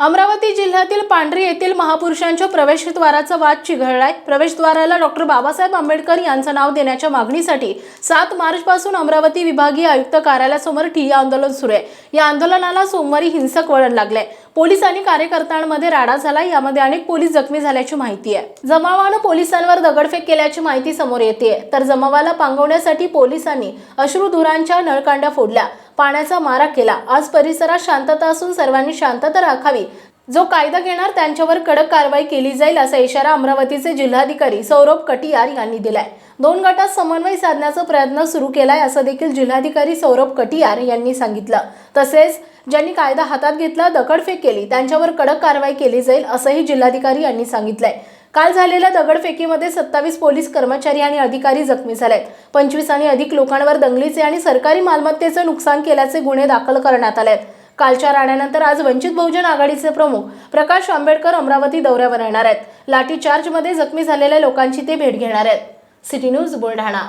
अमरावती जिल्ह्यातील पांढरी येथील महापुरुषांच्या प्रवेशद्वाराचा वाद चिघळलाय. प्रवेशद्वाराला डॉक्टर बाबासाहेब आंबेडकर यांचं नाव देण्याच्या मागणीसाठी सात मार्चपासून अमरावती विभागीय आयुक्त कार्यालयासमोर ठिय्या आंदोलन सुरू आहे. या आंदोलनाला सोमवारी हिंसक वळण लागलंय. पोलीस आणि कार्यकर्त्यांमध्ये राडा झाला. यामध्ये अनेक पोलीस जखमी झाल्याची माहिती आहे. जमावानं पोलिसांवर दगडफेक केल्याची माहिती समोर येते तर जमावाला पांगवण्यासाठी पोलिसांनी अश्रुधुरांच्या नळकांड्या फोडल्या. पाण्याचा मारा केला. आज परिसरात शांतता असून सर्वांनी शांतता राखावी. जो कायदा घेणार त्यांच्यावर कडक कारवाई केली जाईल असा इशारा अमरावतीचे जिल्हाधिकारी सौरभ कटियार यांनी दिलाय. दोन गटात समन्वय साधण्याचा प्रयत्न सुरू केलाय असं देखील जिल्हाधिकारी सौरभ कटियार यांनी सांगितलं. तसेच ज्यांनी कायदा हातात घेतला दगडफेक केली त्यांच्यावर कडक कारवाई केली जाईल असंही जिल्हाधिकारी यांनी सांगितलंय. काल झालेल्या दगडफेकीमध्ये सत्तावीस पोलीस कर्मचारी आणि अधिकारी जखमी झालेत. पंचवीस आणि अधिक लोकांवर दंगलीचे आणि सरकारी मालमत्तेचे नुकसान केल्याचे गुन्हे दाखल करण्यात आले आहेत कालच्या राण्यानंतर आज वंचित बहुजन आघाडीचे प्रमुख प्रकाश आंबेडकर अमरावती दौऱ्यावर येणार आहेत. लाठीचार्जमध्ये जखमी झालेल्या लोकांची ते भेट घेणार आहेत. City News Buldhana.